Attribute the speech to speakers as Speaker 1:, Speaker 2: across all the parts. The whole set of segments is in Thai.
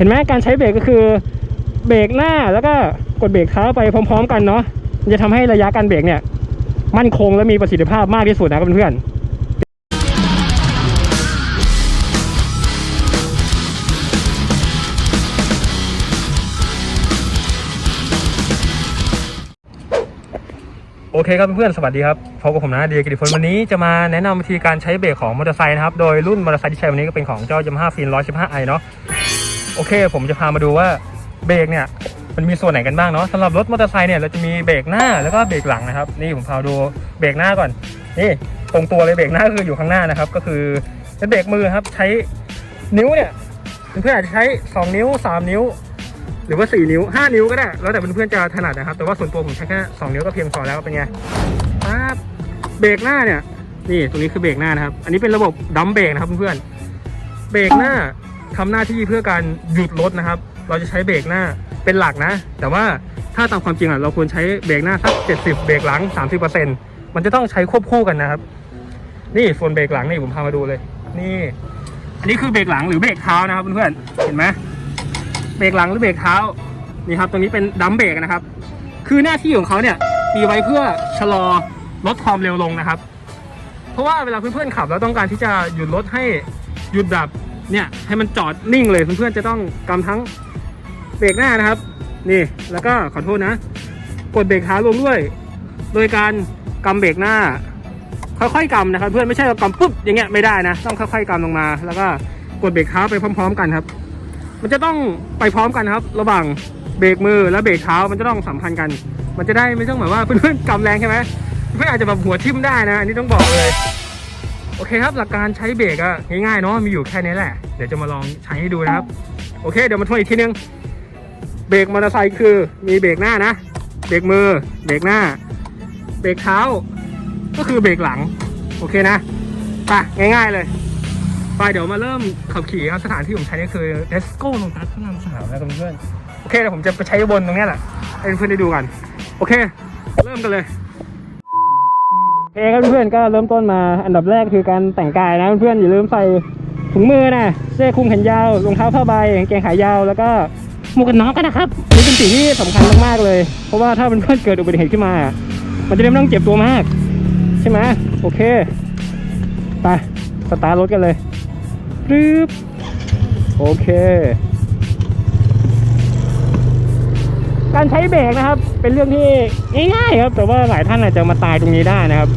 Speaker 1: เห็นไหมการใช้เบรกก็คือเบรกหน้าแล้วก็กดเบรกเท้าไปพร้อม ๆ กันเนาะจะทำให้ระยะการเบรกเนี่ยมั่นคงและมีประสิทธิภาพมากที่สุดนะครับเพื่อนโอเคครับเพื่อนสวัสดีครับพบกับผมนะเดียกิติพลวันนี้จะมาแนะนำวิธีการใช้เบรกของมอเตอร์ไซค์นะครับ โดยรุ่นมอเตอร์ไซค์ที่ใช้วันนี้ก็เป็นของเจ้ายามาฮ่าฟิน115ไอเนาะ โอเค ผมจะพามาดูว่าเบรกเนี่ยมันมีส่วนไหนกันบ้างเนาะสำหรับรถมอเตอร์ไซค์เนี่ยเราจะมีเบรกหน้าแล้วก็เบรกหลังนะครับ นี่ผมพาดูเบรกหน้าก่อน นี่ตรงตัวเลยเบรกหน้าคืออยู่ข้างหน้านะครับ ก็คือเป็นเบรกมือครับ ใช้นิ้วเนี่ยเพื่อนอาจจะใช้ 2 นิ้ว 3 นิ้ว หรือว่า 4 นิ้ว 5 นิ้วก็ได้ แล้วแต่เพื่อนๆจะถนัดนะครับ แต่ว่าส่วนตัวผมใช้แค่2นิ้วก็เพียงพอแล้วเป็นไงปั๊บเบรกหน้าเนี่ย นี่ตรงนี้คือเบรกหน้านะครับ อันนี้เป็นระบบดัมเบรกนะครับเพื่อนๆเบรกหน้า ทำหน้าที่เพื่อการหยุดรถนะครับ เราจะใช้เบรกหน้าเป็นหลักนะ แต่ว่าถ้าตามความจริงอะเราควรใช้เบรกหน้าสัก 70 เบรกหลัง 30%มันจะต้องใช้ควบคู่กันนะครับ นี่ส่วนเบรกหลังนี่ผมพามาดูเลย นี่ อันนี้คือเบรกหลังหรือเบรกเท้านะครับเพื่อนๆเห็นไหมเบรกหลังหรือเบรกเท้านี่ครับตรงนี้เป็นดัมเบรกนะครับ คือหน้าที่ของเขาเนี่ยมีไว้เพื่อชะลอลดความเร็วลงนะครับ เพราะว่าเวลาเพื่อนๆขับแล้วต้องการที่จะหยุดรถให้หยุดแบบ เนี่ยให้มันจอดนิ่งเลยเพื่อนๆจะต้องกำทั้งเบรกหน้านะครับ นี่แล้วก็ขอโทษนะ กดเบรกเท้าลงด้วย โดยการกำเบรกหน้า ค่อยๆกำนะครับ เพื่อนไม่ใช่เรากำปุ๊บอย่างเงี้ยไม่ได้นะ ต้องค่อยๆกำลงมา แล้วก็กดเบรกเท้าไปพร้อม ๆ กันครับ มันจะต้องไปพร้อมกันครับ ระหว่างเบรกมือและเบรกเท้ามันจะต้องสัมพันธ์กัน มันจะได้ไม่ต้องแบบว่าเพื่อนๆกำแรงใช่ไหมเพื่อนอาจจะแบบหัวทิ่มได้นะอันนี้ต้องบอกเลย โอเคครับหลักการใช้เบรกอะง่ายๆเนาะมีอยู่แค่นี้แหละ เดี๋ยวจะมาลองใช้ให้ดูนะครับ โอเค เดี๋ยวมาทวนอีกทีนึงเบรกมอเตอร์ไซค์คือมีเบรกหน้านะเบรกมือเบรกหน้า เบรกเท้า ก็คือเบรกหลัง โอเคนะไปง่าย ๆเลยไปเดี๋ยวมาเริ่มขับขี่ครับสถานที่ผมใช้นี่คือ Tesco ลงตัสพระรามสามนะเพื่อนโอเคเดี๋ยวผมจะไปใช้บนตรงนี้แหละให้เพื่อนๆได้ดูกัน โอเค เริ่มกันเลย โอเคครับเพื่อนๆก็เริ่มต้นมาอันดับแรกคือการแต่งกายนะเพื่อนๆอย่าลืมใส่ถุงมือนะเสื้อคลุมแขนยาวรองเท้าผ้าใบกางเกงขายาวแล้วก็หมวกกันน็อกก็นะครับนี่เป็นสิ่งที่สำคัญมากๆเลย เพราะว่าถ้าเพื่อนๆเกิดอุบัติเหตุขึ้นมา มันจะได้ไม่ต้องเจ็บตัวมาก ใช่ไหมโอเคไปสตาร์ทรถกันเลยปึ๊บโอเค การใช้เบรกนะครับ เป็นเรื่องที่ง่ายๆครับ แต่ว่าหลายท่านอาจจะมาตายตรงนี้ได้นะครับ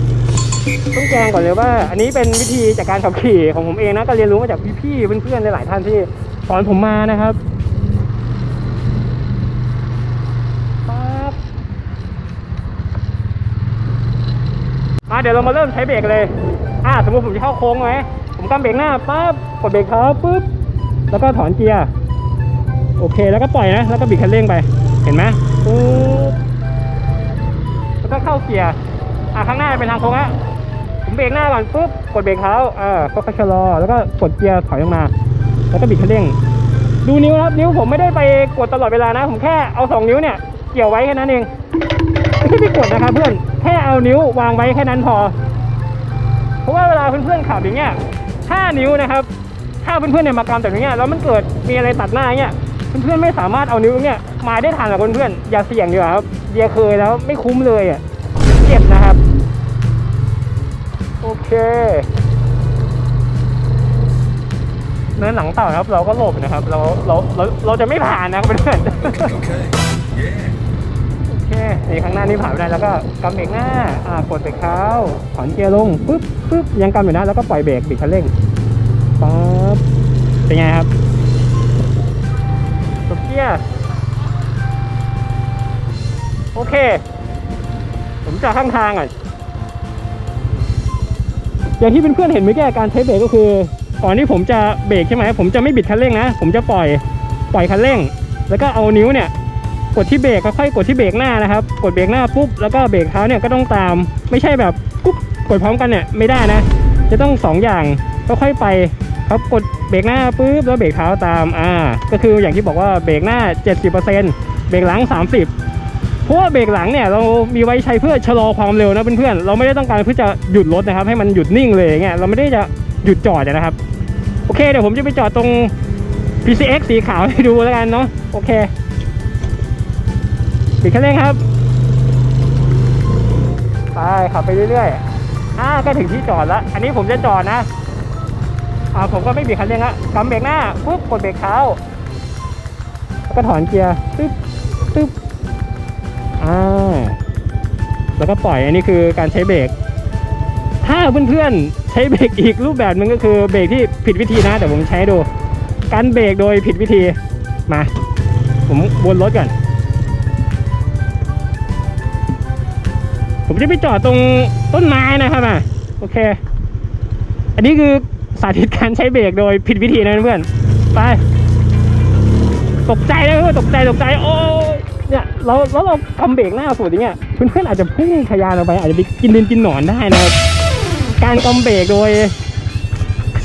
Speaker 1: ต้องแจ้งก่อนเลยว่า อันนี้เป็นวิธีจากการขับขี่ของผมเองนะก็เรียนรู้มาจากพี่ๆเพื่อนๆหลายๆท่านที่สอนผมมานะครับปั๊บมาเดี๋ยวเรามาเริ่มใช้เบรกเลย อ่า สมมติผมจะเข้าโค้งไหม ผมกำเบรกหน้าปั๊บ กดเบรกเท้าปุ๊บ แล้วก็ถอนเกียร์ โอเค แล้วก็ปล่อยนะ แล้วก็บิดคันเร่งไป เห็นไหม ปุ๊บแล้วก็เข้าเกียร์ อะข้างหน้าเป็นทางโค้งอะผมเบรกหน้าก่อนปุ๊บ กดเบรกเท้าอ่าก็ค่อยชะลอ แล้วก็กดเกียร์ถอยลงมา แล้วก็บิดคันเร่ง ดูนิ้วนะครับ นิ้วผมไม่ได้ไปกดตลอดเวลานะ ผมแค่เอาสองนิ้วเนี่ยเกี่ยวไว้แค่นั้นเองไม่ใช่ไปกดนะครับเพื่อน แค่เอานิ้ววางไว้แค่นั้นพอ เพราะว่าเวลาเพื่อนๆขับอย่างเงี้ยห้านิ้วนะครับ ถ้าเพื่อนๆเนี่ยมากำแบบนี้ยแล้วมันเกิดมีอะไรตัดหน้าเงี้ย เพื่อนๆไม่สามารถเอานิ้วเนี่ยมาได้ทันหรอกเพื่อนๆอย่าเสี่ยงดีกว่าครับเดียเคยแล้วไม่คุ้มเลยอะเจ็บนะครับ โอเคเนินหลังเต่านะครับ เราก็หลบนะครับ เราเราเราเราจะไม่ผ่านนะครับเพื่อนๆ
Speaker 2: Okay. Yeah.
Speaker 1: โอเคนี่ข้างหน้านี่ผ่านไปได้แล้วก็กำเบรกหน้าอ่ากดเบรกเท้าถอนเกียร์ลงปึ๊บปึ๊บยังกำอยู่นะแล้วก็ปล่อยเบรกบิดคันเร่งป๊บเป็นไงครับ กียร์ โอเค ผมจะข้างทางอะ อย่างที่เพื่อนๆเห็นเมื่อกี้การใช้เบรกก็คือก่อนที่ผมจะเบรกใช่ไหมผมจะไม่บิดคันเร่งนะ ผมจะปล่อยปล่อยคันเร่ง แล้วก็เอานิ้วเนี่ย กดที่เบรกค่อยๆกดที่เบรกหน้านะครับ กดเบรกหน้าปุ๊บแล้วก็เบรกเท้าเนี่ยก็ต้องตาม ไม่ใช่แบบปุ๊บกดพร้อมกันเนี่ยไม่ได้นะ จะต้องสองอย่างค่อยๆไป ครับกดเบรกหน้าปุ๊บแล้วเบรกเท้าตามอ่าก็คืออย่างที่บอกว่าเบรกหน้า 70%เบรกหลัง 30 เพราะว่าเบรกหลังเนี่ยเรามีไว้ใช้เพื่อชะลอความเร็วนะเพื่อนๆเราไม่ได้ต้องการเพื่อจะหยุดรถนะครับ ให้มันหยุดนิ่งเลยอย่างเงี้ยเราไม่ได้จะหยุดจอดนะครับโอเคเดี๋ยวผมจะไปจอดตรง PCX สีขาวให้ดูแล้วกันเนาะโอเคปิดคันเร่งครับไปขับไปเรื่อยๆอ่าก็ถึงที่จอดแล้ว อันนี้ผมจะจอดนะ อ่าผมก็ไม่บีบคันเร่งละกำเบรกหน้าปุ๊บกดเบรกเท้าแล้วก็ถอนเกียร์ตึ๊บตึ๊บอ่าแล้วก็ปล่อยอันนี้คือการใช้เบรกถ้าเพื่อนๆใช้เบรกอีกรูปแบบหนึ่งก็คือเบรกที่ผิดวิธีนะแต่ผมใช้ดูการเบรกโดยผิดวิธีมา ผมวนรถก่อนผมจะไปจอดตรงต้นไม้นะครับอะโอเค อันนี้คือ สาธิตการใช้เบรกโดยผิดวิธีนะเพื่อนไป ตกใจนะเพื่อนตกใจตกใจโอ้เนี่ยเราแล้วเราทำเบรกหน้าสุดอย่างเงี้ยเพื่อนๆอาจจะพุ่งทะยานออกไป อาจจะไปกินดินกินหนอนได้นะการกำเบรกโดย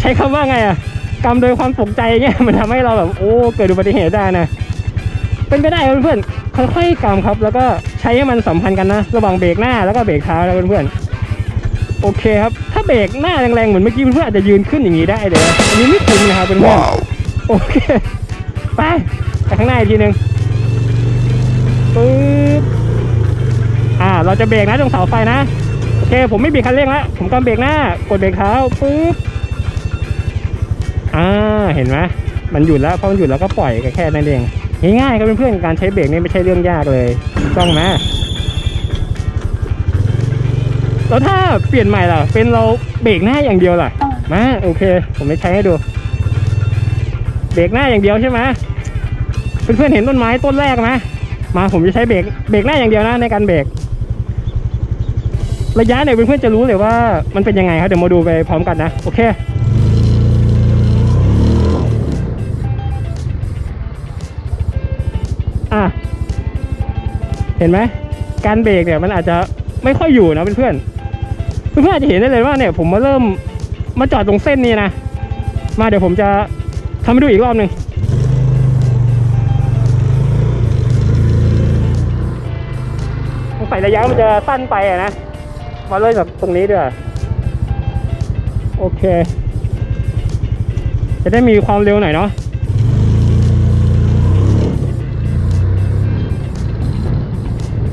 Speaker 1: ใช้คำว่าไงอะกำโดยความตกใจเงี้ยมันทำให้เราแบบโอ้เกิดอุบัติเหตุได้นะเป็นไปได้เพื่อนๆค่อยๆกำครับ แล้วก็ใช้ให้มันสัมพันธ์กันนะ ระหว่างเบรกหน้าแล้วก็เบรกเท้านะเพื่อนๆ โอเคครับ ถ้าเบรกหน้าแรงๆเหมือนเมื่อกี้เพื่อนๆอาจจะยืนขึ้นอย่างนี้ได้เลยนะอันนี้ไม่คุ้มนะครับเพื่อนๆ
Speaker 2: Wow.
Speaker 1: โอเค ไปไปข้างหน้าอีกทีหนึ่งปึ๊บอ่า เราจะเบรกนะตรงเสาไฟนะ โอเค ผมไม่บีบคันเร่งแล้ว ผมกำเบรกหน้า กดเบรกเท้าปึ๊บ อ่า เห็นไหมมันหยุดแล้วพอมันหยุดแล้วก็ปล่อยก็แค่นั้นเอง ง่ายๆครับเพื่อนๆ การใช้เบรกนี่ไม่ใช่เรื่องยากเลยถูกต้องไหม แล้วถ้าเปลี่ยนใหม่ล่ะ เป็นเราเบรกหน้าอย่างเดียวล่ะ มาโอเค ผมจะใช้ให้ดู เบรกหน้าอย่างเดียวใช่ไหมเพื่อนๆเห็นต้นไม้ต้นแรกไหมมาผมจะใช้เบรกเบรกหน้าอย่างเดียวนะในการเบรกระยะเนี่ยเพื่อนๆจะรู้เลยว่ามันเป็นยังไงครับเดี๋ยวมาดูไปพร้อมกันนะโอเคอะเห็นไหมการเบรกเนี่ยมันอาจจะไม่ค่อยอยู่นะเพื่อนๆ เพื่อนๆอาจจะเห็นได้เลยว่าเนี่ย ผมมาเริ่มมาจอดตรงเส้นนี้นะ มาเดี๋ยวผมจะทำให้ดูอีกรอบหนึ่งสงสัยระยะมันจะสั้นไปอะนะ มาเลยแบบตรงนี้ด้วยโอเค จะได้มีความเร็วหน่อยเนาะ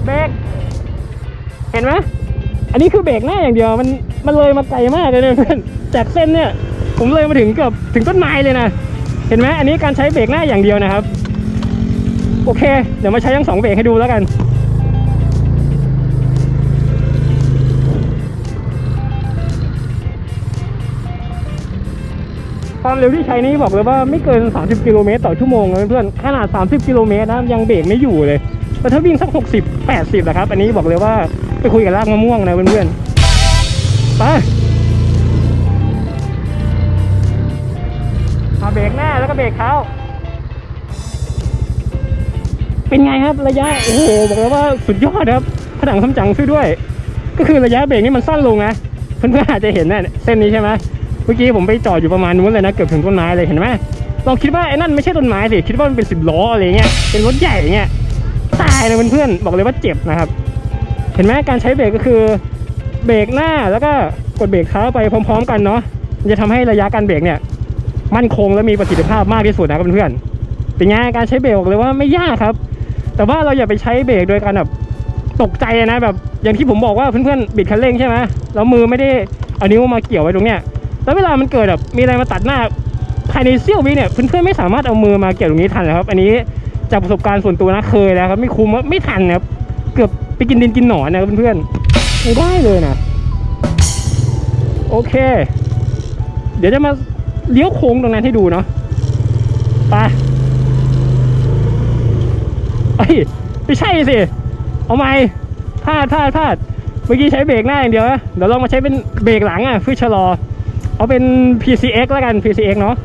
Speaker 1: เบรกเห็นไหม อันนี้คือเบรกหน้าอย่างเดียวมันมันเลยมาไกลมากเลยเพื่อนจากเส้นเนี่ย ผมเลยมาถึงเกือบถึงต้นไม้เลยนะเห็นไหมอันนี้การใช้เบรกหน้าอย่างเดียวนะครับ โอเค เดี๋ยวมาใช้ทั้งสองเบรกให้ดูแล้วกันความเร็วที่ใช้นี้บอกเลยว่าไม่เกิน 30 กิโลเมตรต่อชั่วโมงนะเพื่อน ขนาด 30 กิโลเมตรนะยังเบรกไม่อยู่เลย แต่ถ้าวิ่งสัก 60 80นะครับ อันนี้บอกเลยว่าไปคุยกับรากมะม่วงนะเพื่อนๆ ไปมาเบรกหน้าแล้วก็เบรกเท้า เป็นไงครับระยะ โอ้โห บอกเลยว่าสุดยอดครับผนังคำจังช่วยด้วย ก็คือระยะเบรกนี่มันสั้นลงนะ เพื่อนๆอาจจะเห็นนะเส้นนี้ใช่ไหมเมื่อกี้ผมไปจอดอยู่ประมาณนู้นเลยนะ เกือบถึงต้นไม้เลยเห็นไหมลองคิดว่าไอ้นั่นไม่ใช่ต้นไม้สิ คิดว่ามันเป็นสิบล้ออะไรเงี้ย เป็นรถใหญ่เงี้ย ตายเลยเพื่อนๆบอกเลยว่าเจ็บนะครับ เห็นไหมการใช้เบรกก็คือเบรกหน้าแล้วก็กดเบรกเท้าไปพร้อม ๆ กันเนาะมันจะทำให้ระยะการเบรกเนี่ย มั่นคงและมีประสิทธิภาพมากที่สุดนะครับเพื่อนๆเป็นไงการใช้เบรกบอกเลยว่าไม่ยากครับ แต่ว่าเราอย่าไปใช้เบรกโดยการแบบตกใจนะแบบ อย่างที่ผมบอกว่าเพื่อนๆบิดคันเร่งใช่ไหมแล้วมือไม่ได้เอานิ้วมาเกี่ยวไว้ตรงเนี้ยแล้วเวลามันเกิดแบบมีอะไรมาตัดหน้าภายในเสี้ยววิเนี่ยเพื่อนๆไม่สามารถเอามือมาเกี่ยวตรงนี้ทันนะครับ อันนี้ จากประสบการณ์ส่วนตัวนะเคยแล้วครับ ไม่คุ้มไม่ทันนะครับ เกือบไปกินดินกินหนอนนะครับเพื่อนๆไม่ได้เลยนะ โอเค เดี๋ยวจะมาเลี้ยวโค้งตรงนั้นให้ดูเนาะไปเอ้ไม่ใช่สิ เอาไหมพลาดพลาดพลาดเมื่อกี้ใช้เบรกหน้าอย่างเดียวนะเดี๋ยวลองมาใช้เป็นเบรกหลังอะเพื่อชะลอ เอาเป็น PCX แล้วกัน PCX เนาะ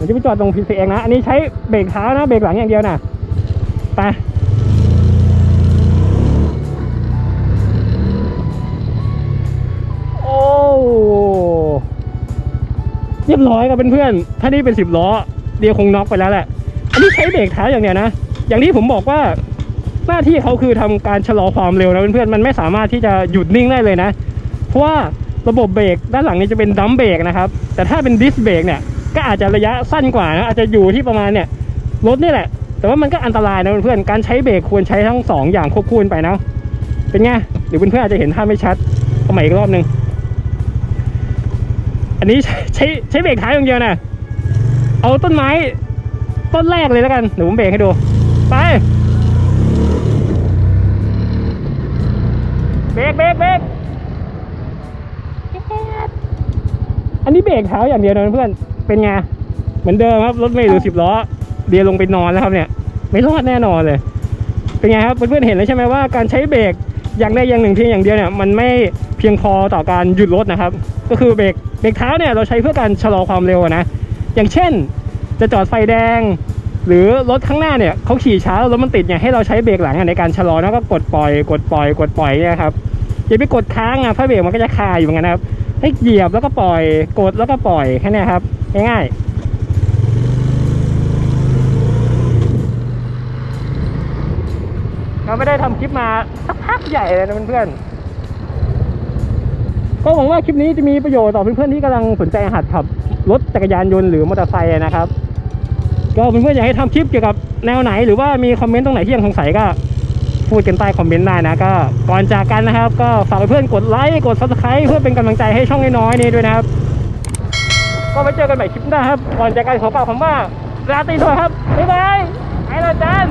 Speaker 1: ดี๋ยวจะไปจอดตรง PCX นะ อันนี้ใช้เบรกเท้านะ เบรกหลังอย่างเดียวนะไปโอ้เรียบร้อยกับเพื่อนๆถ้านี่เป็นสิบล้อ เดียวคงน็อกไปแล้วแหละ อันนี้ใช้เบรกเท้าอย่างเดียวนะ อย่างที่ผมบอกว่าหน้าที่เขาคือทำการชะลอความเร็วนะเพื่อนๆมันไม่สามารถที่จะหยุดนิ่งได้เลยนะ เพราะว่าระบบเบรกด้านหลังนี้จะเป็นดัมเบรกนะครับ แต่ถ้าเป็นดิสเบรกเนี่ย ก็อาจจะระยะสั้นกว่านะอาจจะอยู่ที่ประมาณเนี่ยรถนี่แหละ แต่ว่ามันก็อันตรายนะเพื่อนๆการใช้เบรกควรใช้ทั้งสองอย่างควบคู่กันไปนะเป็นไงหรือเพื่อนๆอาจจะเห็นภาพไม่ชัดเอาใหม่อีกรอบหนึ่งอันนี้ใช้ใช้ใช้เบรกท้ายอย่างเดียวนะเอาต้นไม้ต้นแรกเลยแล้วกันเดี๋ยวผมเบรกให้ดู ไปเบรกเบรกเบรกอันนี้เบรกเท้าอย่างเดียวนะเพื่อน เป็นไง เหมือนเดิมครับ รถเมล์หรือสิบล้อเดียลงไปนอนแล้วครับเนี่ย ไม่รอดแน่นอนเลย เป็นไงครับเพื่อนๆเห็นแล้วใช่ไหมว่าการใช้เบรกอย่างใดอย่างหนึ่งเพียงอย่างเดียวเนี่ยมันไม่เพียงพอต่อการหยุดรถนะครับ ก็คือเบรกเบรกเท้าเนี่ยเราใช้เพื่อการชะลอความเร็วอะนะ อย่างเช่น จะจอดไฟแดง หรือรถข้างหน้าเนี่ยเขาขี่ช้าแล้วรถมันติดเนี่ยให้เราใช้เบรกหลังอะในการชะลอแล้วก็กดปล่อย กดปล่อย กดปล่อยเนี่ยครับอย่าไปกดค้างอะเพราะเบรกมันก็จะคาอยู่เหมือนกันนะครับให้เหยียบแล้วก็ปล่อย กดแล้วก็ปล่อยแค่เนี้ยครับ ง่ายๆเราไม่ได้ทำคลิปมาสักพักใหญ่เลยนะเพื่อนๆ ก็หวังว่าคลิปนี้จะมีประโยชน์ต่อเพื่อนๆที่กำลังสนใจหัดขับรถจักรยานยนต์หรือมอเตอร์ไซค์นะครับ ก็เพื่อนๆอยากให้ทำคลิปเกี่ยวกับแนวไหน หรือว่ามีคอมเมนต์ตรงไหนที่ยังสงสัยก็พูดกันใต้คอมเมนต์ได้นะก็ก่อนจากกันนะครับ ก็ฝากเพื่อนกดไลค์กด subscribe เพื่อเป็นกำลังใจให้ช่องน้อยๆนี้ด้วยนะครับ ก็ไว้เจอกันใหม่คลิปหน้าครับก่อนจากกันขอกล่ากคำว่าราตรีสวัสดิ์ครับบ๊ายบายไปและจัน